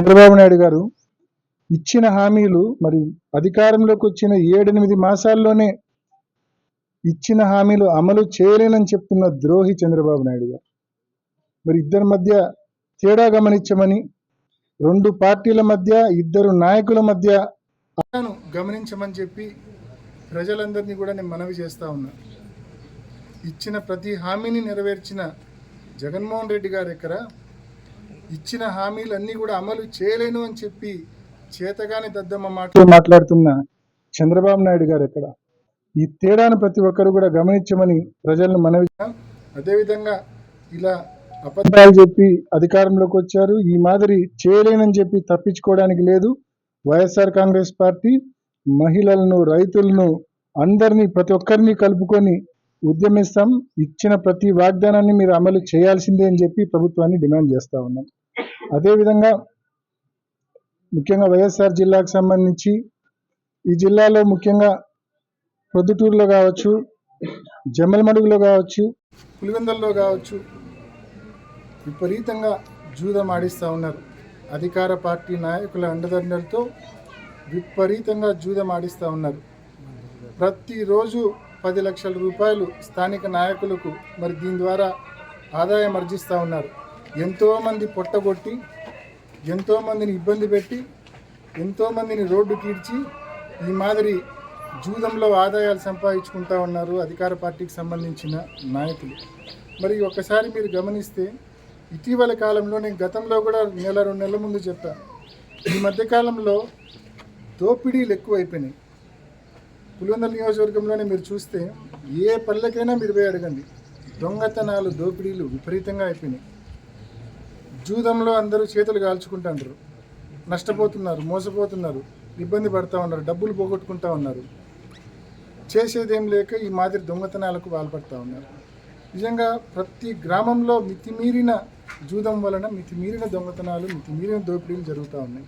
చంద్రబాబు నాయుడు గారు ఇచ్చిన హామీలు మరి అధికారంలోకి వచ్చిన ఏడెనిమిది మాసాల్లోనే ఇచ్చిన హామీలు అమలు చేయలేనని చెప్తున్న ద్రోహి చంద్రబాబు నాయుడు గారు. మరి ఇద్దరి మధ్య తేడా గమనించమని రెండు పార్టీల మధ్య ఇద్దరు నాయకుల మధ్య అతను గమనించమని చెప్పి ప్రజలందరినీ కూడా నేను మనవి చేస్తా ఉన్నా. ఇచ్చిన ప్రతి హామీని నెరవేర్చిన జగన్మోహన్ రెడ్డి గారు ఎక్కడ ఇచ్చిన హామీలన్నీ కూడా అమలు చేయలేను అని చెప్పి చేతగాని దద్దమ్మ మాట మాట్లాడుతున్న చంద్రబాబు నాయుడు గారు ఎక్కడ ఈ తేడాను ప్రతి ఒక్కరు కూడా గమనించమని ప్రజలను మనవి అదేవిధంగా ఇలా అబద్ధాలు చెప్పి అధికారంలోకి వచ్చారు. ఈ మాదిరి చేయలేనని చెప్పి తప్పించుకోవడానికి లేదు. వైఎస్ఆర్ కాంగ్రెస్ పార్టీ మహిళలను రైతులను అందరినీ ప్రతి ఒక్కరిని కలుపుకొని ఉద్యమిస్తాం. ఇచ్చిన ప్రతి వాగ్దానాన్ని మీరు అమలు చేయాల్సిందే అని చెప్పి ప్రభుత్వాన్ని డిమాండ్ చేస్తా ఉన్నాం. అదేవిధంగా ముఖ్యంగా వైఎస్ఆర్ జిల్లాకు సంబంధించి ఈ జిల్లాలో ముఖ్యంగా ప్రొద్దుటూరులో కావచ్చు జమ్మలమడుగులో కావచ్చు పులివెందల్లో కావచ్చు విపరీతంగా జూదం ఆడిస్తూ ఉన్నారు. అధికార పార్టీ నాయకుల అండదండలతో విపరీతంగా జూదం ఆడిస్తూ ఉన్నారు. ప్రతిరోజు పది లక్షల రూపాయలు స్థానిక నాయకులకు మరి దీని ద్వారా ఆదాయం ఆర్జిస్తూ ఉన్నారు. ఎంతోమంది పొట్టగొట్టి ఎంతోమందిని ఇబ్బంది పెట్టి ఎంతోమందిని రోడ్డు కీడ్చి ఈ మాదిరి జూదంలో ఆదాయాలు సంపాదించుకుంటా ఉన్నారు అధికార పార్టీకి సంబంధించిన నాయకులు. మరి ఒకసారి మీరు గమనిస్తే ఇటీవల కాలంలో నేను గతంలో కూడా నెల రెండు నెలల ముందు చెప్పాను ఈ మధ్యకాలంలో దోపిడీలు ఎక్కువైపోయినాయి. పులివెందుల నియోజకవర్గంలోనే మీరు చూస్తే ఏ పల్లెకైనా మీరు పోయి అడగండి. దొంగతనాలు దోపిడీలు విపరీతంగా అయిపోయినాయి. జూదంలో అందరూ చేతులు కాల్చుకుంటాంటారు నష్టపోతున్నారు మోసపోతున్నారు ఇబ్బంది పడతా ఉన్నారు డబ్బులు పోగొట్టుకుంటూ ఉన్నారు. చేసేదేం లేక ఈ మాదిరి దొంగతనాలకు పాల్పడుతూ ఉన్నారు. నిజంగా ప్రతి గ్రామంలో మితిమీరిన జూదం వలన మితిమీరిన దొంగతనాలు మితిమీరిన దోపిడీలు జరుగుతూ ఉన్నాయి.